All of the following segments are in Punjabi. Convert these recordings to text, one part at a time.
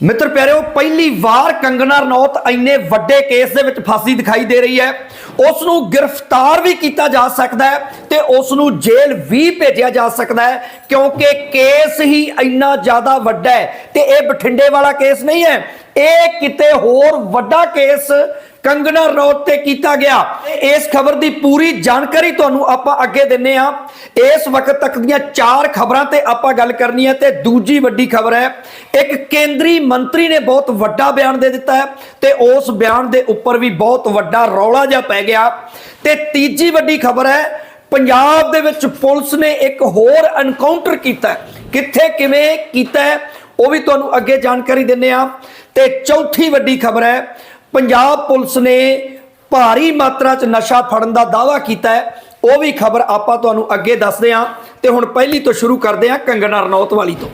ਮਿੱਤਰ ਪਿਆਰਿਓ, ਪਹਿਲੀ ਵਾਰ ਕੰਗਨਾ ਰਣੌਤ ਇੰਨੇ ਵੱਡੇ ਕੇਸ ਦੇ ਵਿੱਚ ਫਸੀ ਦਿਖਾਈ ਦੇ ਰਹੀ ਹੈ। ਉਸ ਨੂੰ ਗ੍ਰਿਫਤਾਰ ਵੀ ਕੀਤਾ ਜਾ ਸਕਦਾ ਹੈ ਤੇ ਉਸ ਨੂੰ ਜੇਲ੍ਹ ਵੀ ਭੇਜਿਆ ਜਾ ਸਕਦਾ ਹੈ, ਕਿਉਂਕਿ ਕੇਸ ਹੀ ਇੰਨਾ ਜ਼ਿਆਦਾ ਵੱਡਾ ਹੈ ਤੇ ਇਹ ਬਠਿੰਡੇ ਵਾਲਾ ਕੇਸ ਨਹੀਂ ਹੈ। ਇਹ ਕਿਤੇ ਹੋਰ ਵੱਡਾ ਕੇਸ ਕੰਗਣਾ ਰਣੌਤ ਤੇ ਕੀਤਾ ਗਿਆ। ਇਸ ਖਬਰ ਦੀ ਪੂਰੀ ਜਾਣਕਾਰੀ ਤੁਹਾਨੂੰ ਆਪਾਂ ਅੱਗੇ ਦਿੰਨੇ ਆ। ਇਸ ਵਕਤ ਤੱਕ ਦੀਆਂ ਚਾਰ ਖਬਰਾਂ ਤੇ ਆਪਾਂ ਗੱਲ ਕਰਨੀ ਹੈ ਤੇ ਦੂਜੀ ਵੱਡੀ ਖਬਰ ਹੈ। ਇੱਕ ਕੇਂਦਰੀ ਮੰਤਰੀ ਨੇ ਬਹੁਤ ਵੱਡਾ ਬਿਆਨ ਦੇ ਦਿੱਤਾ ਹੈ ਤੇ ਉਸ ਬਿਆਨ ਦੇ ਉੱਪਰ ਵੀ ਬਹੁਤ ਵੱਡਾ ਰੌਲਾ ਜਿਹਾ ਪੈ ਗਿਆ। ਤੇ ਤੀਜੀ ਵੱਡੀ ਖਬਰ ਹੈ, ਪੰਜਾਬ ਦੇ ਵਿੱਚ ਪੁਲਿਸ ਨੇ ਇੱਕ ਹੋਰ ਐਨਕਾਊਂਟਰ ਕੀਤਾ ਕਿੱਥੇ ਕਿਵੇਂ ਕੀਤਾ ਉਹ ਵੀ ਤੁਹਾਨੂੰ ਅੱਗੇ ਜਾਣਕਾਰੀ ਦਿੰਨੇ ਆ ਤੇ ਚੌਥੀ ਵੱਡੀ ਖਬਰ ਹੈ, ਪੰਜਾਬ ਪੁਲਿਸ ਨੇ ਭਾਰੀ ਮਾਤਰਾ 'ਚ ਨਸ਼ਾ ਫੜਨ ਦਾ ਦਾਅਵਾ ਕੀਤਾ ਹੈ। ਉਹ ਵੀ ਖਬਰ ਆਪਾਂ ਤੁਹਾਨੂੰ ਅੱਗੇ ਦੱਸਦੇ ਹਾਂ। ਤੇ ਹੁਣ ਪਹਿਲੀ ਤੋਂ ਸ਼ੁਰੂ ਕਰਦੇ ਹਾਂ ਕੰਗਣਾ ਰਣੌਤ ਵਾਲੀ ਤੋਂ।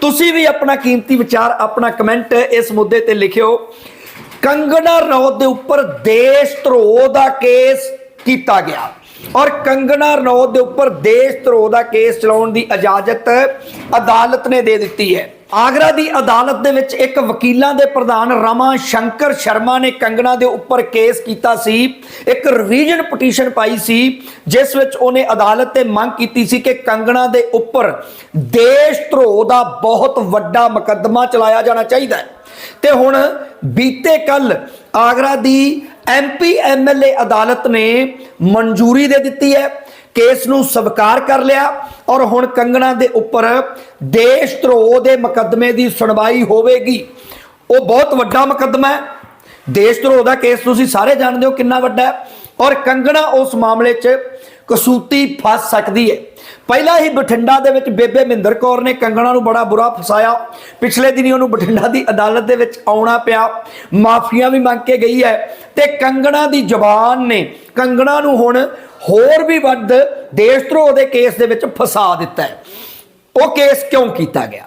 ਤੁਸੀਂ ਵੀ ਆਪਣਾ ਕੀਮਤੀ ਵਿਚਾਰ, ਆਪਣਾ ਕਮੈਂਟ ਇਸ ਮੁੱਦੇ ਤੇ ਲਿਖਿਓ। ਕੰਗਣਾ ਰਣੌਤ ਦੇ ਉੱਪਰ ਦੇਸ਼ ਧਰੋਹ ਦਾ ਕੇਸ ਕੀਤਾ ਗਿਆ। ਔਰ ਕੰਗਣਾ ਰਣੌਤ ਦੇ ਉੱਪਰ ਦੇਸ਼ ਧਰੋਹ ਦਾ ਕੇਸ ਚਲਾਉਣ ਦੀ ਇਜਾਜ਼ਤ ਅਦਾਲਤ ਨੇ ਦੇ ਦਿੱਤੀ ਹੈ। ਆਗਰਾ ਦੀ ਅਦਾਲਤ ਦੇ ਵਿੱਚ ਇੱਕ ਵਕੀਲਾਂ ਦੇ ਪ੍ਰਧਾਨ ਰਮਾ ਸ਼ੰਕਰ ਸ਼ਰਮਾ ਨੇ ਕੰਗਣਾ ਦੇ ਉੱਪਰ ਕੇਸ ਕੀਤਾ ਸੀ। ਇੱਕ ਰਿਵੀਜ਼ਨ ਪਟੀਸ਼ਨ ਪਾਈ ਸੀ, ਜਿਸ ਵਿੱਚ ਉਹਨੇ ਅਦਾਲਤ ਤੇ ਮੰਗ ਕੀਤੀ ਸੀ ਕਿ ਕੰਗਣਾ ਦੇ ਉੱਪਰ ਦੇਸ਼ ਧਰੋਹ ਦਾ ਬਹੁਤ ਵੱਡਾ ਮੁਕੱਦਮਾ ਚਲਾਇਆ ਜਾਣਾ ਚਾਹੀਦਾ ਹੈ। ਤੇ ਹੁਣ ਬੀਤੇ ਕੱਲ ਆਗਰਾ ਦੀ ਐਮਪੀ ਐਮਐਲਏ ਅਦਾਲਤ ਨੇ ਮਨਜ਼ੂਰੀ ਦੇ ਦਿੱਤੀ ਹੈ। ਕੇਸ ਨੂੰ ਸਵੀਕਾਰ ਕਰ ਲਿਆ ਔਰ ਹੁਣ ਕੰਗਣਾ ਦੇ ਉੱਪਰ ਦੇਸ਼ ਧਰੋਹ ਦੇ ਮੁਕੱਦਮੇ ਦੀ ਸੁਣਵਾਈ ਹੋਵੇਗੀ। ਉਹ ਬਹੁਤ ਵੱਡਾ ਮੁਕੱਦਮਾ ਹੈ। ਦੇਸ਼ ਧਰੋਹ ਦਾ ਕੇਸ ਤੁਸੀਂ ਸਾਰੇ ਜਾਣਦੇ ਹੋ ਕਿੰਨਾ ਵੱਡਾ ਹੈ ਔਰ ਕੰਗਣਾ ਉਸ ਮਾਮਲੇ 'ਚ ਕਸੂਤੀ ਫਸ ਸਕਦੀ ਹੈ। ਪਹਿਲਾਂ ਹੀ ਬਠਿੰਡਾ ਦੇ ਵਿੱਚ ਬੇਬੇ ਮਹਿੰਦਰ ਕੌਰ ਨੇ ਕੰਗਣਾ ਨੂੰ ਬੜਾ ਬੁਰਾ ਫਸਾਇਆ। ਪਿਛਲੇ ਦਿਨੀ ਉਹਨੂੰ ਬਠਿੰਡਾ ਦੀ ਅਦਾਲਤ ਦੇ ਵਿੱਚ ਆਉਣਾ ਪਿਆ। ਮਾਫੀਆਂ ਵੀ ਮੰਗ ਕੇ ਗਈ ਹੈ ਤੇ ਕੰਗਣਾ ਦੀ ਜ਼ਬਾਨ ਨੇ, ਕੰਗਣਾ ਨੂੰ ਹੁਣ ਹੋਰ ਵੀ ਵੱਧ ਦੇਸ਼ ਧਰੋਹ ਦੇ ਕੇਸ ਦੇ ਵਿੱਚ ਫਸਾ ਦਿੱਤਾ ਹੈ। ਉਹ ਕੇਸ ਕਿਉਂ ਕੀਤਾ ਗਿਆ?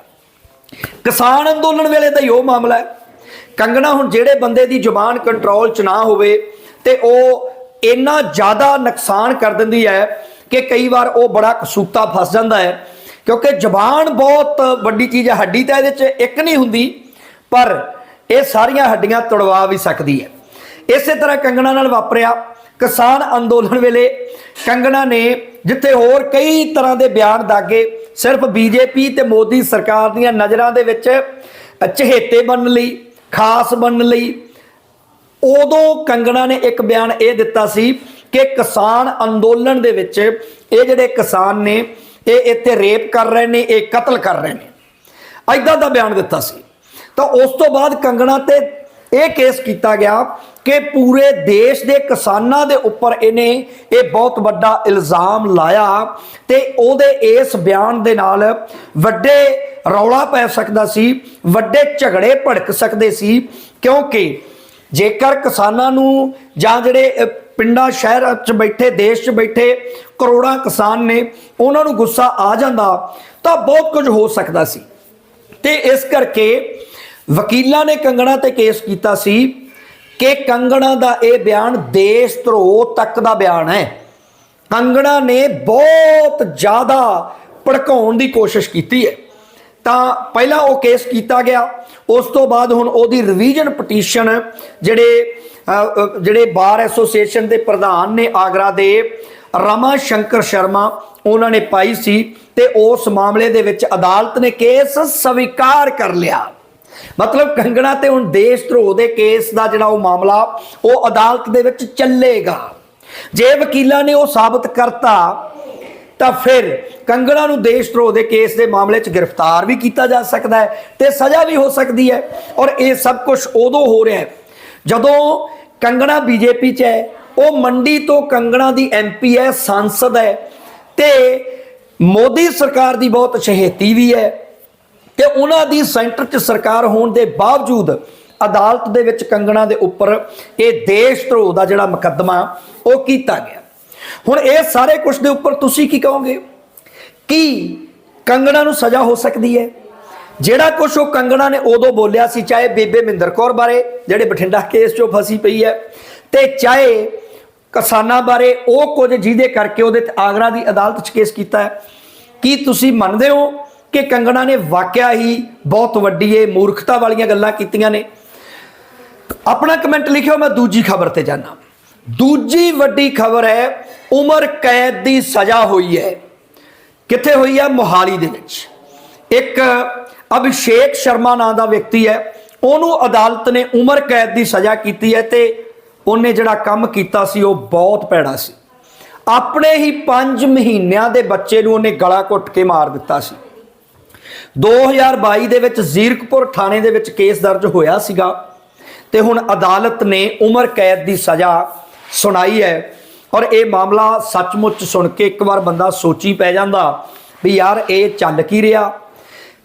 ਕਿਸਾਨ ਅੰਦੋਲਨ ਵੇਲੇ ਦਾ ਹੀ ਉਹ ਮਾਮਲਾ ਹੈ। ਕੰਗਣਾ ਹੁਣ ਜਿਹੜੇ ਬੰਦੇ ਦੀ ਜ਼ੁਬਾਨ ਕੰਟਰੋਲ 'ਚ ਨਾ ਹੋਵੇ ਤੇ ਉਹ ਇੰਨਾ ਜ਼ਿਆਦਾ ਨੁਕਸਾਨ ਕਰ ਦਿੰਦੀ ਹੈ ਕਿ ਕਈ ਵਾਰ ਉਹ ਬੜਾ ਕਸੂਤਾ ਫਸ ਜਾਂਦਾ ਹੈ। ਕਿਉਂਕਿ ਜ਼ੁਬਾਨ ਬਹੁਤ ਵੱਡੀ ਚੀਜ਼ ਹੈ, ਹੱਡੀ ਤਾਂ ਇਹਦੇ 'ਚ ਇੱਕ ਨਹੀਂ ਹੁੰਦੀ, ਪਰ ਇਹ ਸਾਰੀਆਂ ਹੱਡੀਆਂ ਤੁੜਵਾ ਵੀ ਸਕਦੀ ਹੈ। ਇਸੇ ਤਰ੍ਹਾਂ ਕੰਗਣਾ ਨਾਲ ਵਾਪਰਿਆ। ਕਿਸਾਨ ਅੰਦੋਲਨ ਵੇਲੇ ਕੰਗਣਾ ਨੇ ਜਿੱਥੇ ਹੋਰ ਕਈ ਤਰ੍ਹਾਂ ਦੇ ਬਿਆਨ ਦਾਗੇ, ਸਿਰਫ ਬੀਜੇਪੀ ਤੇ ਮੋਦੀ ਸਰਕਾਰ ਦੀਆਂ ਨਜ਼ਰਾਂ ਦੇ ਵਿੱਚ ਚਹੇਤੇ ਬਣਨ ਲਈ, ਖਾਸ ਬਣਨ ਲਈ, ਉਦੋਂ ਕੰਗਣਾ ਨੇ ਇੱਕ ਬਿਆਨ ਇਹ ਦਿੱਤਾ ਸੀ ਕਿ ਕਿਸਾਨ ਅੰਦੋਲਨ ਦੇ ਵਿੱਚ ਇਹ ਜਿਹੜੇ ਕਿਸਾਨ ਨੇ, ਇਹ ਇੱਥੇ ਰੇਪ ਕਰ ਰਹੇ ਨੇ, ਇਹ ਕਤਲ ਕਰ ਰਹੇ ਨੇ। ਐਦਾਂ ਦਾ ਬਿਆਨ ਦਿੱਤਾ ਸੀ। ਤਾਂ ਉਸ ਤੋਂ ਬਾਅਦ ਕੰਗਣਾ ਤੇ ਇਹ ਕੇਸ ਕੀਤਾ ਗਿਆ ਕਿ ਪੂਰੇ ਦੇਸ਼ ਦੇ ਕਿਸਾਨਾਂ ਦੇ ਉੱਪਰ ਇਹਨੇ ਇਹ ਬਹੁਤ ਵੱਡਾ ਇਲਜ਼ਾਮ ਲਾਇਆ ਤੇ ਉਹਦੇ ਇਸ ਬਿਆਨ ਦੇ ਨਾਲ ਵੱਡੇ ਰੌਲਾ ਪੈ ਸਕਦਾ ਸੀ, ਵੱਡੇ ਝਗੜੇ ਭੜਕ ਸਕਦੇ ਸੀ, ਕਿਉਂਕਿ ਜੇਕਰ ਕਿਸਾਨਾਂ ਨੂੰ ਜਾਂ ਜਿਹੜੇ ਪਿੰਡਾਂ, ਸ਼ਹਿਰਾਂ 'ਚ ਬੈਠੇ, ਦੇਸ਼ 'ਚ ਬੈਠੇ ਕਰੋੜਾਂ ਕਿਸਾਨ ਨੇ, ਉਹਨਾਂ ਨੂੰ ਗੁੱਸਾ ਆ ਜਾਂਦਾ ਤਾਂ ਬਹੁਤ ਕੁਝ ਹੋ ਸਕਦਾ ਸੀ। ਤੇ ਇਸ ਕਰਕੇ ਵਕੀਲਾਂ ਨੇ ਕੰਗਣਾ ਤੇ ਕੇਸ ਕੀਤਾ ਸੀ ਕਿ ਕੰਗਣਾ ਦਾ ਇਹ ਬਿਆਨ ਦੇਸ਼ ਧਰੋਹ ਤੱਕ ਦਾ ਬਿਆਨ ਹੈ। ਕੰਗਣਾ ਨੇ ਬਹੁਤ ਜ਼ਿਆਦਾ ਭੜਕਾਉਣ ਦੀ ਕੋਸ਼ਿਸ਼ ਕੀਤੀ ਹੈ। ਤਾਂ ਪਹਿਲਾਂ ਉਹ ਕੇਸ ਕੀਤਾ ਗਿਆ, ਉਸ ਤੋਂ ਬਾਅਦ ਹੁਣ ਉਹਦੀ ਰਿਵੀਜ਼ਨ ਪਟੀਸ਼ਨ ਜਿਹੜੇ ਜਿਹੜੇ ਬਾਰ ਐਸੋਸੀਏਸ਼ਨ ਦੇ ਪ੍ਰਧਾਨ ਨੇ ਆਗਰਾ ਦੇ ਰਮਾ ਸ਼ੰਕਰ ਸ਼ਰਮਾ, ਉਹਨਾਂ ਨੇ ਪਾਈ ਸੀ ਤੇ ਉਸ ਮਾਮਲੇ ਦੇ ਵਿੱਚ ਅਦਾਲਤ ਨੇ ਕੇਸ ਸਵੀਕਾਰ ਕਰ ਲਿਆ। ਮਤਲਬ ਕੰਗਣਾ ਤੇ ਹੁਣ ਦੇਸ਼ ਧਰੋਹ ਦੇ ਕੇਸ ਦਾ ਜਿਹੜਾ ਉਹ ਮਾਮਲਾ, ਉਹ ਅਦਾਲਤ ਦੇ ਵਿੱਚ ਚੱਲੇਗਾ। ਜੇ ਵਕੀਲਾਂ ਨੇ ਉਹ ਸਾਬਤ ਕਰਤਾ, ਤਾਂ ਫਿਰ ਕੰਗਣਾ ਨੂੰ ਦੇਸ਼ ਧਰੋਹ ਦੇ ਕੇਸ ਦੇ ਮਾਮਲੇ 'ਚ ਗ੍ਰਿਫਤਾਰ ਵੀ ਕੀਤਾ ਜਾ ਸਕਦਾ ਹੈ ਤੇ ਸਜ਼ਾ ਵੀ ਹੋ ਸਕਦੀ ਹੈ। ਔਰ ਇਹ ਸਭ ਕੁਝ ਉਦੋਂ ਹੋ ਰਿਹਾ ਹੈ ਜਦੋਂ ਕੰਗਣਾ ਬੀਜੇਪੀ 'ਚ ਹੈ, ਉਹ ਮੰਡੀ ਤੋਂ ਕੰਗਣਾ ਦੀ ਐਮਪੀ ਹੈ, ਸੰਸਦ ਹੈ ਤੇ ਮੋਦੀ ਸਰਕਾਰ ਦੀ ਬਹੁਤ ਚਹੇਤੀ ਵੀ ਹੈ। ਤੇ ਉਹਨਾਂ ਦੀ ਸੈਂਟਰ 'ਚ ਸਰਕਾਰ ਹੋਣ ਦੇ ਬਾਵਜੂਦ ਅਦਾਲਤ ਦੇ ਵਿੱਚ ਕੰਗਣਾ ਦੇ ਉੱਪਰ ਇਹ ਦੇਸ਼ ਧਰੋਹ ਦਾ ਜਿਹੜਾ ਮੁਕੱਦਮਾ, ਉਹ ਕੀਤਾ ਗਿਆ। ਹੁਣ ਇਹ ਸਾਰੇ ਕੁਝ ਦੇ ਉੱਪਰ ਤੁਸੀਂ ਕੀ ਕਹੋਗੇ? ਕੀ ਕੰਗਣਾ ਨੂੰ ਸਜ਼ਾ ਹੋ ਸਕਦੀ ਹੈ? ਜਿਹੜਾ ਕੁਝ ਉਹ ਕੰਗਣਾ ਨੇ ਉਦੋਂ ਬੋਲਿਆ ਸੀ, ਚਾਹੇ ਬੇਬੇ ਮਹਿੰਦਰ ਕੌਰ ਬਾਰੇ, ਜਿਹੜੇ ਬਠਿੰਡਾ ਕੇਸ 'ਚੋਂ ਫਸੀ ਪਈ ਹੈ, ਤੇ ਚਾਹੇ ਕਿਸਾਨਾਂ ਬਾਰੇ ਉਹ ਕੁਝ ਜਿਹਦੇ ਕਰਕੇ ਉਹਦੇ ਤੇ ਆਗਰਾ ਦੀ ਅਦਾਲਤ 'ਚ ਕੇਸ ਕੀਤਾ ਹੈ। ਕੀ ਤੁਸੀਂ ਮੰਨਦੇ ਹੋ ਕਿ ਕੰਗਣਾ ਨੇ ਵਾਕਿਆ ਹੀ ਬਹੁਤ ਵੱਡੀ ਇਹ ਮੂਰਖਤਾ ਵਾਲੀਆਂ ਗੱਲਾਂ ਕੀਤੀਆਂ ਨੇ। ਆਪਣਾ ਕਮੈਂਟ ਲਿਖਿਓ, ਮੈਂ ਦੂਜੀ ਖਬਰ ਤੇ ਜਾਣਾ ਦੂਜੀ ਵੱਡੀ ਖਬਰ ਹੈ, ਉਮਰ ਕੈਦ ਦੀ ਸਜ਼ਾ ਹੋਈ ਹੈ। ਕਿੱਥੇ ਹੋਈ ਹੈ ਮੋਹਾਲੀ ਦੇ ਵਿੱਚ। ਇੱਕ ਅਭਿਸ਼ੇਕ ਸ਼ਰਮਾ ਨਾਂ ਦਾ ਵਿਅਕਤੀ ਹੈ, ਉਹਨੂੰ ਅਦਾਲਤ ਨੇ ਉਮਰ ਕੈਦ ਦੀ ਸਜ਼ਾ ਕੀਤੀ ਹੈ ਤੇ ਉਹਨੇ ਜਿਹੜਾ ਕੰਮ ਕੀਤਾ ਸੀ, ਉਹ ਬਹੁਤ ਭੈੜਾ ਸੀ। ਆਪਣੇ ਹੀ 5 ਮਹੀਨਿਆਂ ਦੇ ਬੱਚੇ ਨੂੰ ਉਹਨੇ ਗਲਾ ਘੁੱਟ ਕੇ ਮਾਰ ਦਿੱਤਾ ਸੀ। 2022 ਦੇ ਵਿੱਚ ਜ਼ੀਰਕਪੁਰ ਥਾਣੇ ਦੇ ਵਿੱਚ ਕੇਸ ਦਰਜ ਹੋਇਆ ਸੀਗਾ ਤੇ ਹੁਣ ਅਦਾਲਤ ਨੇ ਉਮਰ ਕੈਦ ਦੀ ਸਜ਼ਾ ਸੁਣਾਈ ਹੈ ਔਰ ਇਹ ਮਾਮਲਾ ਸੱਚਮੁੱਚ ਸੁਣ ਕੇ ਇੱਕ ਵਾਰ ਬੰਦਾ ਸੋਚੀ ਪੈ ਜਾਂਦਾ ਵੀ ਯਾਰ ਇਹ ਚੱਲ ਕੀ ਰਿਹਾ।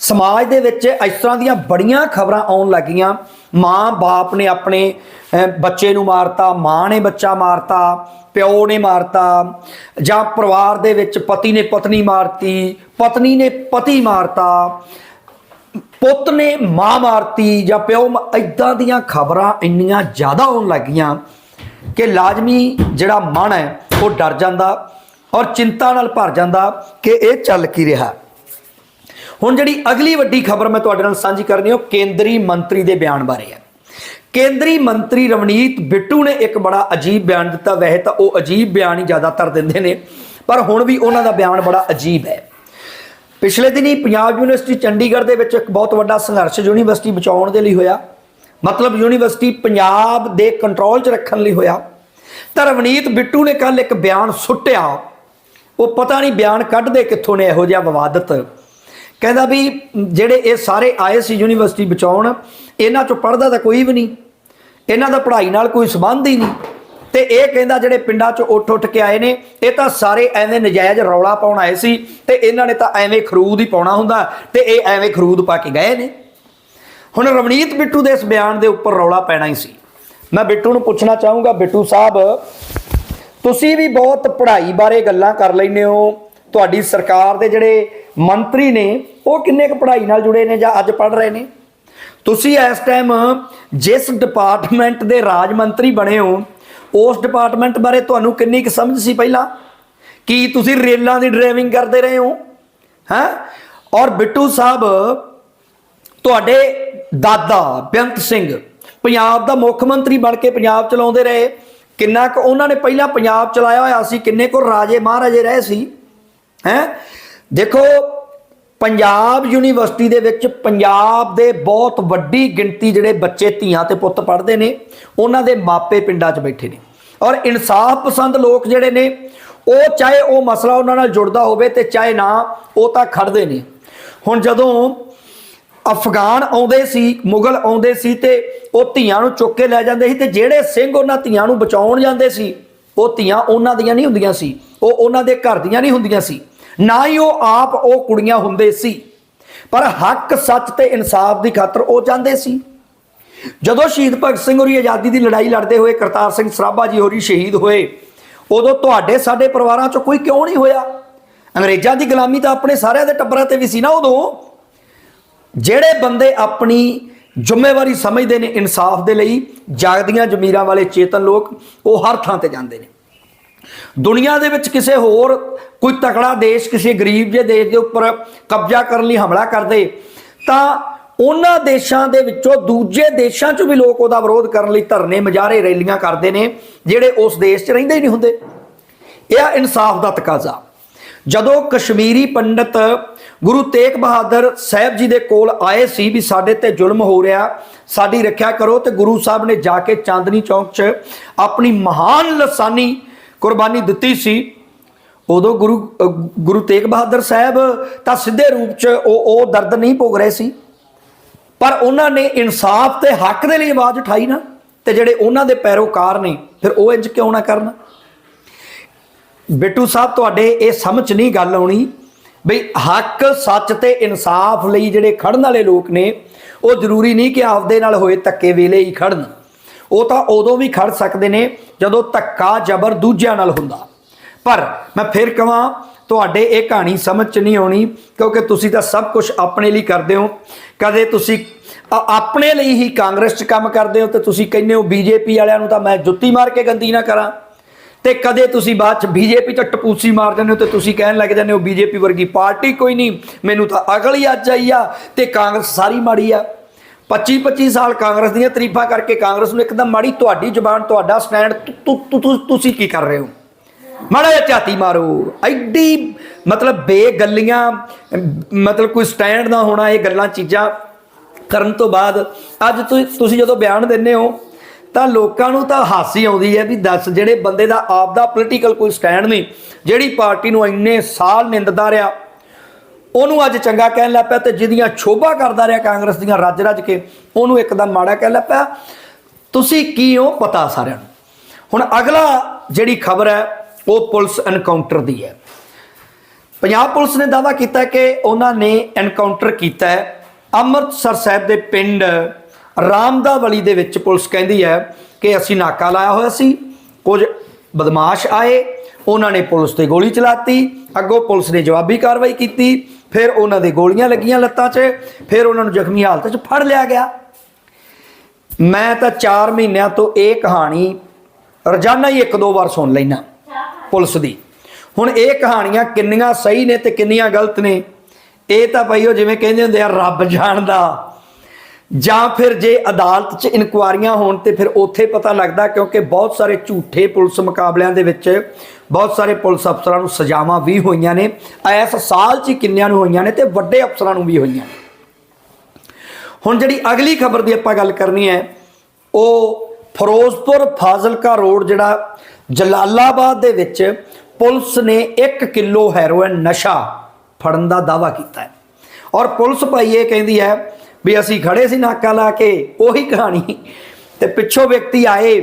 ਸਮਾਜ ਦੇ ਵਿੱਚ ਇਸ ਤਰ੍ਹਾਂ ਦੀਆਂ ਬੜੀਆਂ ਖਬਰਾਂ ਆਉਣ ਲੱਗੀਆਂ। ਮਾਂ ਬਾਪ ਨੇ ਆਪਣੇ ਬੱਚੇ ਨੂੰ ਮਾਰਤਾ, ਮਾਂ ਨੇ ਬੱਚਾ ਮਾਰਤਾ, ਪਿਓ ਨੇ ਮਾਰਤਾ, ਜਾਂ ਪਰਿਵਾਰ ਦੇ ਵਿੱਚ ਪਤੀ ਨੇ ਪਤਨੀ ਮਾਰਤੀ, ਪਤਨੀ ਨੇ ਪਤੀ ਮਾਰਤਾ, ਪੁੱਤ ਨੇ ਮਾਂ ਮਾਰਤੀ, ਜਾਂ ਪਿਓ ਇਦਾਂ ਦੀਆਂ ਖਬਰਾਂ ਇੰਨੀਆਂ ਜ਼ਿਆਦਾ ਆਉਣ ਲੱਗੀਆਂ ਕਿ ਲਾਜ਼ਮੀ ਜਿਹੜਾ ਮਨ ਹੈ, ਉਹ ਡਰ ਜਾਂਦਾ ਔਰ ਚਿੰਤਾ ਨਾਲ ਭਰ ਜਾਂਦਾ ਕਿ ਇਹ ਚੱਲ ਕੀ ਰਿਹਾ। ਹੁਣ ਜਿਹੜੀ ਅਗਲੀ ਵੱਡੀ ਖਬਰ ਮੈਂ ਤੁਹਾਡੇ ਨਾਲ ਸਾਂਝੀ ਕਰਨੀ, ਉਹ ਕੇਂਦਰੀ ਮੰਤਰੀ ਦੇ ਬਿਆਨ ਬਾਰੇ ਹੈ। ਕੇਂਦਰੀ ਮੰਤਰੀ ਰਵਨੀਤ ਬਿੱਟੂ ਨੇ ਇੱਕ ਬੜਾ ਅਜੀਬ ਬਿਆਨ ਦਿੱਤਾ। ਵੈਸੇ ਤਾਂ ਉਹ ਅਜੀਬ ਬਿਆਨ ਹੀ ਜ਼ਿਆਦਾਤਰ ਦਿੰਦੇ ਨੇ, ਪਰ ਹੁਣ ਵੀ ਉਹਨਾਂ ਦਾ ਬਿਆਨ ਬੜਾ ਅਜੀਬ ਹੈ। ਪਿਛਲੇ ਦਿਨੀ ਪੰਜਾਬ ਯੂਨੀਵਰਸਿਟੀ ਚੰਡੀਗੜ੍ਹ ਦੇ ਵਿੱਚ ਇੱਕ ਬਹੁਤ ਵੱਡਾ ਸੰਘਰਸ਼ ਯੂਨੀਵਰਸਿਟੀ ਬਚਾਉਣ ਦੇ ਲਈ ਹੋਇਆ। ਮਤਲਬ ਯੂਨੀਵਰਸਿਟੀ ਪੰਜਾਬ ਦੇ ਕੰਟਰੋਲ 'ਚ ਰੱਖਣ ਲਈ ਹੋਇਆ। ਤਾਂ ਰਵਨੀਤ ਬਿੱਟੂ ਨੇ ਕੱਲ ਇੱਕ ਬਿਆਨ ਸੁੱਟਿਆ। ਉਹ ਪਤਾ ਨਹੀਂ ਬਿਆਨ ਕੱਢਦੇ ਕਿੱਥੋਂ ਨੇ ਇਹੋ ਜਿਹਾ ਵਿਵਾਦਤ। ਕਹਿੰਦਾ ਵੀ ਜਿਹੜੇ ਇਹ ਸਾਰੇ ਆਏ ਸੀ ਯੂਨੀਵਰਸਿਟੀ ਬਚਾਉਣ, ਇਹਨਾਂ 'ਚੋਂ ਪੜਦਾ ਤਾਂ ਕੋਈ ਵੀ ਨਹੀਂ। ਇਹਨਾਂ ਦਾ ਪੜ੍ਹਾਈ ਨਾਲ ਕੋਈ ਸੰਬੰਧ ਹੀ ਨਹੀਂ। ਤੇ ਇਹ ਕਹਿੰਦਾ ਜਿਹੜੇ ਪਿੰਡਾਂ 'ਚ ਉੱਠ ਉੱਠ ਕੇ ਆਏ ਨੇ, ਇਹ ਤਾਂ ਸਾਰੇ ਐਵੇਂ ਨਜਾਇਜ਼ ਰੌਲਾ ਪਾਉਣ ਆਏ ਸੀ ਤੇ ਇਹਨਾਂ ਨੇ ਤਾਂ ਐਵੇਂ ਖਰੂਦ ਹੀ ਪਾਉਣਾ ਹੁੰਦਾ ਤੇ ਇਹ ਐਵੇਂ ਖਰੂਦ ਪਾ ਕੇ ਗਏ ਨੇ। ਹੁਣ ਰਵਨੀਤ ਬਿੱਟੂ ਦੇ ਇਸ ਬਿਆਨ ਦੇ ਉੱਪਰ ਰੌਲਾ ਪੈਣਾ ਹੀ ਸੀ। ਮੈਂ ਬਿੱਟੂ ਨੂੰ ਪੁੱਛਣਾ ਚਾਹੂੰਗਾ, ਬਿੱਟੂ ਸਾਹਿਬ, ਤੁਸੀਂ ਵੀ ਬਹੁਤ ਪੜ੍ਹਾਈ ਬਾਰੇ ਗੱਲਾਂ ਕਰ ਲੈਂਦੇ ਹੋ। ਤੁਹਾਡੀ ਸਰਕਾਰ ਦੇ ਜਿਹੜੇ ਮੰਤਰੀ ਨੇ, ਉਹ ਕਿੰਨੇ ਕੁ ਪੜ੍ਹਾਈ ਨਾਲ ਜੁੜੇ ਨੇ ਜਾਂ ਅੱਜ ਪੜ੍ਹ ਰਹੇ ਨੇ? ਤੁਸੀਂ ਇਸ ਟਾਈਮ ਜਿਸ ਡਿਪਾਰਟਮੈਂਟ ਦੇ ਰਾਜ ਮੰਤਰੀ ਬਣੇ ਹੋ, ਉਸ ਡਿਪਾਰਟਮੈਂਟ ਬਾਰੇ ਤੁਹਾਨੂੰ ਕਿੰਨੀ ਕੁ ਸਮਝ ਸੀ ਪਹਿਲਾਂ? ਕੀ ਤੁਸੀਂ ਰੇਲਾਂ ਦੀ ਡਰਾਈਵਿੰਗ ਕਰਦੇ ਰਹੇ ਹੋ? ਹੈਂ? ਔਰ ਬਿੱਟੂ ਸਾਹਿਬ, ਤੁਹਾਡੇ ਦਾਦਾ ਬੇਅੰਤ ਸਿੰਘ ਪੰਜਾਬ ਦਾ ਮੁੱਖ ਮੰਤਰੀ ਬਣ ਕੇ ਪੰਜਾਬ ਚਲਾਉਂਦੇ ਰਹੇ। ਕਿੰਨਾ ਕੁ ਉਹਨਾਂ ਨੇ ਪਹਿਲਾਂ ਪੰਜਾਬ ਚਲਾਇਆ ਹੋਇਆ ਸੀ, ਕਿੰਨੇ ਕੁ ਰਾਜੇ ਮਹਾਰਾਜੇ ਰਹੇ ਸੀ? ਹੈ? ਦੇਖੋ, ਪੰਜਾਬ ਯੂਨੀਵਰਸਿਟੀ ਦੇ ਵਿੱਚ ਪੰਜਾਬ ਦੇ ਬਹੁਤ ਵੱਡੀ ਗਿਣਤੀ ਜਿਹੜੇ ਬੱਚੇ ਧੀਆਂ ਤੇ ਪੁੱਤ ਪੜ੍ਹਦੇ ਨੇ, ਉਹਨਾਂ ਦੇ ਮਾਪੇ ਪਿੰਡਾਂ 'ਚ ਬੈਠੇ ਨੇ। ਔਰ ਇਨਸਾਫ ਪਸੰਦ ਲੋਕ ਜਿਹੜੇ ਨੇ, ਉਹ ਚਾਹੇ ਉਹ ਮਸਲਾ ਉਹਨਾਂ ਨਾਲ ਜੁੜਦਾ ਹੋਵੇ ਤੇ ਚਾਹੇ ਨਾ, ਉਹ ਤਾਂ ਖੜਦੇ ਨੇ। ਹੁਣ ਜਦੋਂ ਅਫਗਾਨ ਆਉਂਦੇ ਸੀ, ਮੁਗਲ ਆਉਂਦੇ ਸੀ ਤੇ ਉਹ ਧੀਆਂ ਨੂੰ ਚੁੱਕ ਕੇ ਲੈ ਜਾਂਦੇ ਸੀ ਤੇ ਜਿਹੜੇ ਸਿੰਘ ਉਹਨਾਂ ਧੀਆਂ ਨੂੰ ਬਚਾਉਣ ਜਾਂਦੇ ਸੀ, ਉਹ ਧੀਆਂ ਉਹਨਾਂ ਦੀਆਂ ਨਹੀਂ ਹੁੰਦੀਆਂ ਸੀ, ਉਹ ਉਹਨਾਂ ਦੇ ਘਰ ਦੀਆਂ ਨਹੀਂ ਹੁੰਦੀਆਂ ਸੀ। ਨਾ ਹੀ ਉਹ ਆਪ ਉਹ ਕੁੜੀਆਂ ਹੁੰਦੇ ਸੀ, ਪਰ ਹੱਕ ਸੱਚ ਤੇ ਇਨਸਾਫ ਦੀ ਖਾਤਰ ਉਹ ਜਾਂਦੇ ਸੀ। ਜਦੋਂ ਸ਼ਹੀਦ ਭਗਤ ਸਿੰਘ ਹੋਰੀ ਆਜ਼ਾਦੀ ਦੀ ਲੜਾਈ ਲੜਦੇ ਹੋਏ ਕਰਤਾਰ ਸਿੰਘ ਸਰਾਭਾ ਜੀ ਹੋਰੀ ਸ਼ਹੀਦ ਹੋਏ, ਉਦੋਂ ਤੁਹਾਡੇ ਸਾਡੇ ਪਰਿਵਾਰਾਂ 'ਚੋਂ ਕੋਈ ਕਿਉਂ ਨਹੀਂ ਹੋਇਆ? ਅੰਗਰੇਜ਼ਾਂ ਦੀ ਗੁਲਾਮੀ ਤਾਂ ਆਪਣੇ ਸਾਰਿਆਂ ਦੇ ਟੱਬਰਾਂ ਤੇ ਵੀ ਸੀ ਨਾ ਉਦੋਂ। ਜਿਹੜੇ ਬੰਦੇ ਆਪਣੀ ਜ਼ਿੰਮੇਵਾਰੀ ਸਮਝਦੇ ਨੇ ਇਨਸਾਫ ਦੇ ਲਈ, ਜਾਗਦੀਆਂ ਜ਼ਮੀਰਾਂ ਵਾਲੇ ਚੇਤਨ ਲੋਕ, ਉਹ ਹਰ ਥਾਂ ਤੇ ਜਾਂਦੇ ਨੇ। ਦੁਨੀਆ ਦੇ ਵਿੱਚ ਕਿਸੇ ਹੋਰ ਕੋਈ ਤਕੜਾ ਦੇਸ਼, ਕਿਸੇ ਗਰੀਬ ਜਿਹੇ ਦੇਸ਼ ਦੇ ਉੱਪਰ ਕਬਜ਼ਾ ਕਰਨ ਲਈ ਹਮਲਾ ਕਰਦੇ, ਤਾਂ ਉਹਨਾਂ ਦੇਸ਼ਾਂ ਦੇ ਵਿੱਚੋਂ ਦੂਜੇ ਦੇਸ਼ਾਂ 'ਚ ਵੀ ਲੋਕ ਉਹਦਾ ਵਿਰੋਧ ਕਰਨ ਲਈ ਧਰਨੇ, ਮਜਾਰੇ, ਰੈਲੀਆਂ ਕਰਦੇ ਨੇ, ਜਿਹੜੇ ਉਸ ਦੇਸ਼ 'ਚ ਰਹਿੰਦੇ ਹੀ ਨਹੀਂ ਹੁੰਦੇ। ਇਹ ਆ ਇਨਸਾਫ ਦਾ ਤਕਾਜ਼ਾ। ਜਦੋਂ ਕਸ਼ਮੀਰੀ ਪੰਡਤ ਗੁਰੂ ਤੇਗ ਬਹਾਦਰ ਸਾਹਿਬ ਜੀ ਦੇ ਕੋਲ ਆਏ ਸੀ ਵੀ ਸਾਡੇ ਤੇ ਜ਼ੁਲਮ ਹੋ ਰਿਹਾ, ਸਾਡੀ ਰੱਖਿਆ ਕਰੋ ਤੇ ਗੁਰੂ ਸਾਹਿਬ ਨੇ ਜਾ ਕੇ ਚਾਂਦਨੀ ਚੌਕ 'ਚ ਆਪਣੀ ਮਹਾਨ ਲਸਾਨੀ ਕੁਰਬਾਨੀ ਦਿੱਤੀ ਸੀ। ਉਦੋਂ ਗੁਰੂ ਗੁਰੂ ਤੇਗ ਬਹਾਦਰ ਸਾਹਿਬ ਤਾਂ ਸਿੱਧੇ ਰੂਪ 'ਚ ਉਹ ਉਹ ਦਰਦ ਨਹੀਂ ਭੋਗ ਰਹੇ ਸੀ। ਪਰ ਉਹਨਾਂ ਨੇ ਇਨਸਾਫ ਤੇ ਹੱਕ ਦੇ ਲਈ ਆਵਾਜ਼ ਉਠਾਈ ਨਾ, ਤੇ ਜਿਹੜੇ ਉਹਨਾਂ ਦੇ ਪੈਰੋਕਾਰ ਨੇ, ਫਿਰ ਉਹ ਇੰਜ ਕਿਉਂ ਨਾ ਕਰਨ? ਬਿੱਟੂ ਸਾਹਿਬ, ਤੁਹਾਡੇ ਇਹ ਸਮਝ ਨਹੀਂ ਗੱਲ ਆਉਣੀ ਬਈ ਹੱਕ, ਸੱਚ ਤੇ ਇਨਸਾਫ ਲਈ ਜਿਹੜੇ ਖੜਨ ਵਾਲੇ ਲੋਕ ਨੇ, ਉਹ ਜ਼ਰੂਰੀ ਨਹੀਂ ਕਿ ਆਪਦੇ ਨਾਲ ਹੋਏ ਧੱਕੇ ਵੇਲੇ ਹੀ ਖੜਨ। ਉਹ ਤਾਂ ਉਦੋਂ ਵੀ ਖੜ ਸਕਦੇ ਨੇ ਜਦੋਂ ਧੱਕਾ ਜ਼ਬਰ ਦੂਜਿਆਂ ਨਾਲ ਹੁੰਦਾ। ਪਰ ਮੈਂ ਫਿਰ ਕਹਾਂ ਤੁਹਾਡੇ ਇਹ ਕਹਾਣੀ ਸਮਝ ਚ ਨਹੀਂ ਆਉਣੀ, ਕਿਉਂਕਿ ਤੁਸੀਂ ਤਾਂ ਸਭ ਕੁਝ ਆਪਣੇ ਲਈ ਕਰਦੇ ਹੋ। ਕਦੇ ਤੁਸੀਂ ਆਪਣੇ ਲਈ ਹੀ ਕਾਂਗਰਸ 'ਚ ਕੰਮ ਕਰਦੇ ਹੋ ਤੇ ਤੁਸੀਂ ਕਹਿੰਦੇ ਹੋ ਬੀਜੇਪੀ ਵਾਲਿਆਂ ਨੂੰ ਤਾਂ ਮੈਂ ਜੁੱਤੀ ਮਾਰ ਕੇ ਗੰਦੀ ਨਾ ਕਰਾਂ। ਤੇ ਕਦੇ ਤੁਸੀਂ ਬਾਅਦ ਚ ਬੀਜੇਪੀ ਚ ਟਪੂਸੀ ਮਾਰ ਜਾਂਦੇ ਹੋ ਤੇ ਤੁਸੀਂ ਕਹਿਣ ਲੱਗ ਜਾਂਦੇ ਹੋ ਬੀਜੇਪੀ ਵਰਗੀ ਪਾਰਟੀ ਕੋਈ ਨਹੀਂ, ਮੈਨੂੰ ਤਾਂ ਅਕਲ ਹੀ ਅੱਜ ਆਈ ਆ ਤੇ ਕਾਂਗਰਸ ਸਾਰੀ ਮਾੜੀ ਆ। 25 25 ਸਾਲ ਕਾਂਗਰਸ ਦੀਆਂ ਤਾਰੀਫਾਂ ਕਰਕੇ ਕਾਂਗਰਸ ਨੂੰ ਇੱਕਦਮ ਮਾੜੀ ਤੁਹਾਡੀ ਜ਼ੁਬਾਨ, ਤੁਹਾਡਾ ਸਟੈਂਡ ਤੁਸੀਂ ਕੀ ਕਰ ਰਹੇ ਹੋ? ਮਾੜਾ ਜਿਹਾ ਝਾਤੀ ਮਾਰੋ। ਐਡੀ ਮਤਲਬ ਬੇਗੱਲੀਆਂ, ਮਤਲਬ ਕੋਈ ਸਟੈਂਡ ਨਾ ਹੋਣਾ, ਇਹ ਗੱਲਾਂ ਚੀਜ਼ਾਂ ਕਰਨ ਤੋਂ ਬਾਅਦ ਅੱਜ ਤੁਸੀਂ ਤੁਸੀਂ ਜਦੋਂ ਬਿਆਨ ਦਿੰਦੇ ਹੋ, ਤਾਂ ਲੋਕਾਂ ਨੂੰ ਤਾਂ ਹਾਸੀ ਆਉਂਦੀ ਹੈ ਵੀ ਦੱਸ ਜਿਹੜੇ ਬੰਦੇ ਦਾ ਆਪ ਦਾ ਪੋਲੀਟੀਕਲ ਕੋਈ ਸਟੈਂਡ ਨਹੀਂ, ਜਿਹੜੀ ਪਾਰਟੀ ਨੂੰ ਇੰਨੇ ਸਾਲ ਨਿੰਦਦਾ ਰਿਹਾ ਉਹਨੂੰ ਅੱਜ ਚੰਗਾ ਕਹਿਣ ਲੱਗ ਪਿਆ ਤੇ ਜਿਹਦੀਆਂ ਛੋਭਾ ਕਰਦਾ ਰਿਹਾ ਕਾਂਗਰਸ ਦੀਆਂ ਰੱਜ ਰੱਜ ਕੇ, ਉਹਨੂੰ ਇੱਕਦਮ ਮਾੜਾ ਕਹਿਣ ਲੱਗ ਪਿਆ। ਤੁਸੀਂ ਕੀ ਹੋ ਪਤਾ ਸਾਰਿਆਂ ਨੂੰ? ਹੁਣ ਅਗਲਾ ਜਿਹੜੀ ਖਬਰ ਹੈ, ਉਹ ਪੁਲਿਸ ਐਨਕਾਊਂਟਰ ਦੀ ਹੈ। ਪੰਜਾਬ ਪੁਲਿਸ ਨੇ ਦਾਅਵਾ ਕੀਤਾ ਕਿ ਉਹਨਾਂ ਨੇ ਐਨਕਾਊਂਟਰ ਕੀਤਾ ਹੈ। ਅੰਮ੍ਰਿਤਸਰ ਸਾਹਿਬ ਦੇ ਪਿੰਡ ਰਾਮਦਾਵਲੀ ਦੇ ਵਿੱਚ ਪੁਲਿਸ ਕਹਿੰਦੀ ਹੈ ਕਿ ਅਸੀਂ ਨਾਕਾ ਲਾਇਆ ਹੋਇਆ ਸੀ। ਕੁਝ ਬਦਮਾਸ਼ ਆਏ, ਉਹਨਾਂ ਨੇ ਪੁਲਿਸ ਤੇ ਗੋਲੀ ਚਲਾਤੀ ਅੱਗੋਂ ਪੁਲਿਸ ਨੇ ਜਵਾਬੀ ਕਾਰਵਾਈ ਕੀਤੀ। ਫਿਰ ਉਹਨਾਂ ਦੇ ਗੋਲੀਆਂ ਲੱਗੀਆਂ ਲੱਤਾਂ 'ਚ, ਫਿਰ ਉਹਨਾਂ ਨੂੰ ਜ਼ਖਮੀ ਹਾਲਤ 'ਚ ਫੜ ਲਿਆ ਗਿਆ। ਮੈਂ ਤਾਂ 4 ਮਹੀਨਿਆਂ ਤੋਂ ਇਹ ਕਹਾਣੀ ਰੋਜ਼ਾਨਾ ਹੀ ਇੱਕ ਦੋ ਵਾਰ ਸੁਣ ਲੈਣਾ ਪੁਲਿਸ ਦੀ। ਹੁਣ ਇਹ ਕਹਾਣੀਆਂ ਕਿੰਨੀਆਂ ਸਹੀ ਨੇ ਤੇ ਕਿੰਨੀਆਂ ਗਲਤ ਨੇ, ਇਹ ਤਾਂ ਭਾਈ ਉਹ ਜਿਵੇਂ ਕਹਿੰਦੇ ਹੁੰਦੇ ਆ, ਰੱਬ ਜਾਣਦਾ। ਜਾਂ ਫਿਰ ਜੇ ਅਦਾਲਤ 'ਚ ਇਨਕੁਆਰੀਆਂ ਹੋਣ ਤੇ ਫਿਰ ਉੱਥੇ ਪਤਾ ਲੱਗਦਾ ਕਿਉਂਕਿ ਬਹੁਤ ਸਾਰੇ ਝੂਠੇ ਪੁਲਿਸ ਮੁਕਾਬਲਿਆਂ ਦੇ ਵਿੱਚ ਬਹੁਤ ਸਾਰੇ ਪੁਲਿਸ ਅਫਸਰਾਂ ਨੂੰ ਸਜ਼ਾਵਾਂ ਵੀ ਹੋਈਆਂ ਨੇ, ਇਸ ਸਾਲ 'ਚ ਹੀ ਕਿੰਨਿਆਂ ਨੂੰ ਹੋਈਆਂ ਨੇ ਤੇ ਵੱਡੇ ਅਫਸਰਾਂ ਨੂੰ ਵੀ ਹੋਈਆਂ ਨੇ। ਹੁਣ ਜਿਹੜੀ ਅਗਲੀ ਖਬਰ ਦੀ ਆਪਾਂ ਗੱਲ ਕਰਨੀ ਹੈ, ਉਹ ਫਿਰੋਜ਼ਪੁਰ ਫਾਜ਼ਿਲਕਾ ਰੋਡ ਜਿਹੜਾ ਜਲਾਲਾਬਾਦ ਦੇ ਵਿੱਚ ਪੁਲਿਸ ਨੇ 1 ਕਿਲੋ ਹੈਰੋਇਨ ਨਸ਼ਾ ਫੜਨ ਦਾ ਦਾਵਾ ਕੀਤਾ ਹੈ। ਔਰ ਪੁਲਿਸ ਭਾਈ ਇਹ ਕਹਿੰਦੀ ਹੈ ਵੀ ਅਸੀਂ ਖੜੇ ਸੀ ਨਾਕਾ ਲਾ ਕੇ, ਉਹੀ ਕਹਾਣੀ। ਤੇ ਪਿੱਛੋਂ ਵਿਅਕਤੀ ਆਏ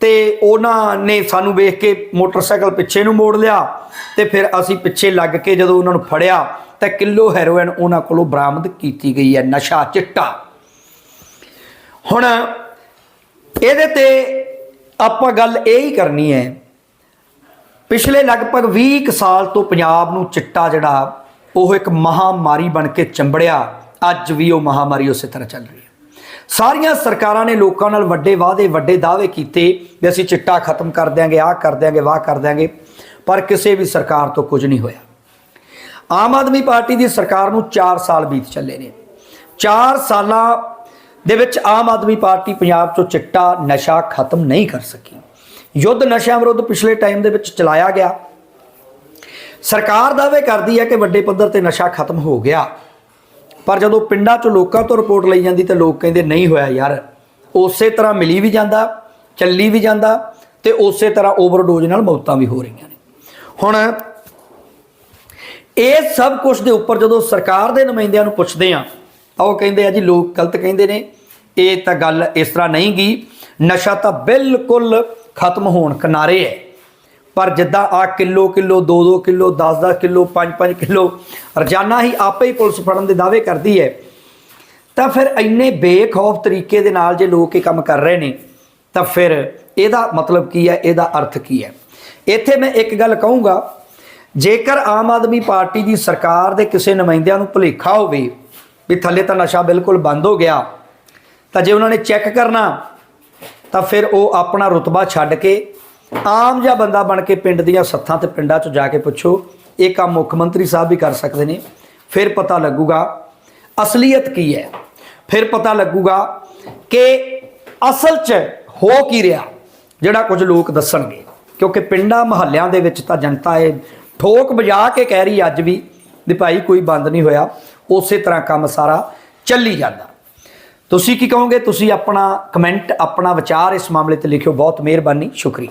ਤੇ ਉਹਨਾਂ ਨੇ ਸਾਨੂੰ ਵੇਖ ਕੇ ਮੋਟਰਸਾਈਕਲ ਪਿੱਛੇ ਨੂੰ ਮੋੜ ਲਿਆ ਤੇ ਫਿਰ ਅਸੀਂ ਪਿੱਛੇ ਲੱਗ ਕੇ ਜਦੋਂ ਉਹਨਾਂ ਨੂੰ ਫੜਿਆ ਤਾਂ ਕਿਲੋ ਹੈਰੋਇਨ ਉਹਨਾਂ ਕੋਲੋਂ ਬਰਾਮਦ ਕੀਤੀ ਗਈ ਹੈ, ਨਸ਼ਾ ਚਿੱਟਾ। ਹੁਣ ਇਹਦੇ ਤੇ ਆਪਾਂ ਗੱਲ ਇਹ ਹੀ ਕਰਨੀ ਹੈ, ਪਿਛਲੇ ਲਗਭਗ 20 ਕੁ ਸਾਲ ਤੋਂ ਪੰਜਾਬ ਨੂੰ ਚਿੱਟਾ ਜਿਹੜਾ, ਉਹ ਇੱਕ ਮਹਾਮਾਰੀ ਬਣ ਕੇ ਚੰਬੜਿਆ। ਅੱਜ ਵੀ ਉਹ ਮਹਾਮਾਰੀ ਉਸੇ ਤਰ੍ਹਾਂ ਚੱਲ ਰਹੀ ਹੈ। ਸਾਰੀਆਂ ਸਰਕਾਰਾਂ ਨੇ ਲੋਕਾਂ ਨਾਲ ਵੱਡੇ ਵਾਅਦੇ, ਵੱਡੇ ਦਾਅਵੇ ਕੀਤੇ ਵੀ ਅਸੀਂ ਚਿੱਟਾ ਖਤਮ ਕਰ ਦਿਆਂਗੇ, ਆਹ ਕਰ ਦਿਆਂਗੇ, ਵਾਹ ਕਰ ਦਿਆਂਗੇ, ਪਰ ਕਿਸੇ ਵੀ ਸਰਕਾਰ ਤੋਂ ਕੁਝ ਨਹੀਂ ਹੋਇਆ। ਆਮ ਆਦਮੀ ਪਾਰਟੀ ਦੀ ਸਰਕਾਰ ਨੂੰ 4 ਸਾਲ ਬੀਤ ਚੱਲੇ ਨੇ। 4 ਸਾਲਾਂ ਦੇ ਵਿੱਚ ਆਮ ਆਦਮੀ ਪਾਰਟੀ ਪੰਜਾਬ ਤੋਂ ਚਿੱਟਾ ਨਸ਼ਾ ਖਤਮ ਨਹੀਂ ਕਰ ਸਕੀ। ਯੁੱਧ ਨਸ਼ਿਆਂ ਵਿਰੁੱਧ ਪਿਛਲੇ ਟਾਈਮ ਦੇ ਵਿੱਚ ਚਲਾਇਆ ਗਿਆ। ਸਰਕਾਰ ਦਾਅਵੇ ਕਰਦੀ ਹੈ ਕਿ ਵੱਡੇ ਪੱਧਰ ਤੇ ਨਸ਼ਾ ਖਤਮ ਹੋ ਗਿਆ। ਪਰ ਜਦੋਂ ਪਿੰਡਾਂ 'ਚ ਲੋਕਾਂ ਤੋਂ ਰਿਪੋਰਟ ਲਈ ਜਾਂਦੀ ਤਾਂ ਲੋਕ ਕਹਿੰਦੇ, ਨਹੀਂ ਹੋਇਆ ਯਾਰ। ਉਸੇ ਤਰ੍ਹਾਂ ਮਿਲੀ ਵੀ ਜਾਂਦਾ, ਚੱਲੀ ਵੀ ਜਾਂਦਾ ਤੇ ਉਸੇ ਤਰ੍ਹਾਂ ਓਵਰਡੋਜ਼ ਨਾਲ ਮੌਤਾਂ ਵੀ ਹੋ ਰਹੀਆਂ ਨੇ। ਹੁਣ ਇਹ ਸਭ ਕੁਝ ਦੇ ਉੱਪਰ ਜਦੋਂ ਸਰਕਾਰ ਦੇ ਨੁਮਾਇੰਦਿਆਂ ਨੂੰ ਪੁੱਛਦੇ ਆ ਤਾਂ ਉਹ ਕਹਿੰਦੇ ਆ ਜੀ, ਲੋਕ ਗਲਤ ਕਹਿੰਦੇ ਨੇ। ਇਹ ਤਾਂ ਗੱਲ ਇਸ ਤਰ੍ਹਾਂ ਨਹੀਂ ਗਈ ਨਸ਼ਾ ਤਾਂ ਬਿਲਕੁਲ ਖਤਮ ਹੋਣ ਕਿਨਾਰੇ ਹੈ। ਪਰ ਜਿੱਦਾਂ ਆ kilo kilo 2-2 kilo 10-10 kilo 5-5 kilo, ਰੋਜ਼ਾਨਾ ਹੀ ਆਪੇ ਹੀ ਪੁਲਿਸ ਫੜਨ ਦੇ ਦਾਅਵੇ ਕਰਦੀ ਹੈ। ਤਾਂ ਫਿਰ ਇੰਨੇ ਬੇਖੌਫ ਤਰੀਕੇ ਦੇ ਨਾਲ ਜੇ ਲੋਕ ਇਹ ਕੰਮ ਕਰ ਰਹੇ ਨੇ, ਤਾਂ ਫਿਰ ਇਹਦਾ ਮਤਲਬ ਕੀ ਹੈ, ਇਹਦਾ ਅਰਥ ਕੀ ਹੈ? ਇੱਥੇ ਮੈਂ ਇੱਕ ਗੱਲ ਕਹੂੰਗਾ, ਜੇਕਰ ਆਮ ਆਦਮੀ ਪਾਰਟੀ ਦੀ ਸਰਕਾਰ ਦੇ ਕਿਸੇ ਨੁਮਾਇੰਦਿਆਂ ਨੂੰ ਭੁਲੇਖਾ ਹੋਵੇ ਵੀ ਥੱਲੇ ਤਾਂ ਨਸ਼ਾ ਬਿਲਕੁਲ ਬੰਦ ਹੋ ਗਿਆ, ਤਾਂ ਜੇ ਉਹਨਾਂ ਨੇ ਚੈੱਕ ਕਰਨਾ, ਤਾਂ ਫਿਰ ਉਹ ਆਪਣਾ ਰੁਤਬਾ ਛੱਡ ਕੇ ਆਮ ਜਿਹਾ ਬੰਦਾ ਬਣ ਕੇ ਪਿੰਡ ਦੀਆਂ ਸੱਥਾਂ ਤੇ ਪਿੰਡਾਂ 'ਚ ਜਾ ਕੇ ਪੁੱਛੋ, ਇਹ ਕੰਮ ਮੁੱਖ ਮੰਤਰੀ ਸਾਹਿਬ ਵੀ ਕਰ ਸਕਦੇ ਨੇ। ਫਿਰ ਪਤਾ ਲੱਗੂਗਾ ਅਸਲੀਅਤ ਕੀ ਹੈ। ਫਿਰ ਪਤਾ ਲੱਗੂਗਾ ਕਿ ਅਸਲ 'ਚ ਹੋ ਕੀ ਰਿਹਾ, ਜਿਹੜਾ ਕੁਝ ਲੋਕ ਦੱਸਣਗੇ। ਕਿਉਂਕਿ ਪਿੰਡਾਂ ਮਹੱਲਿਆਂ ਦੇ ਵਿੱਚ ਤਾਂ ਜਨਤਾ ਇਹ ਠੋਕ ਵਜਾ ਕੇ ਕਹਿ ਰਹੀ ਅੱਜ ਵੀ ਵੀ ਭਾਈ ਕੋਈ ਬੰਦ ਨਹੀਂ ਹੋਇਆ, ਉਸੇ ਤਰ੍ਹਾਂ ਕੰਮ ਸਾਰਾ ਚੱਲੀ ਜਾਂਦਾ। ਤੁਸੀਂ ਕੀ ਕਹੋਗੇ? ਤੁਸੀਂ ਆਪਣਾ ਕਮੈਂਟ ਆਪਣਾ ਵਿਚਾਰ ਇਸ ਮਾਮਲੇ ਤੇ ਲਿਖਿਓ। ਬਹੁਤ ਮਿਹਰਬਾਨੀ। ਸ਼ੁਕਰੀਆ।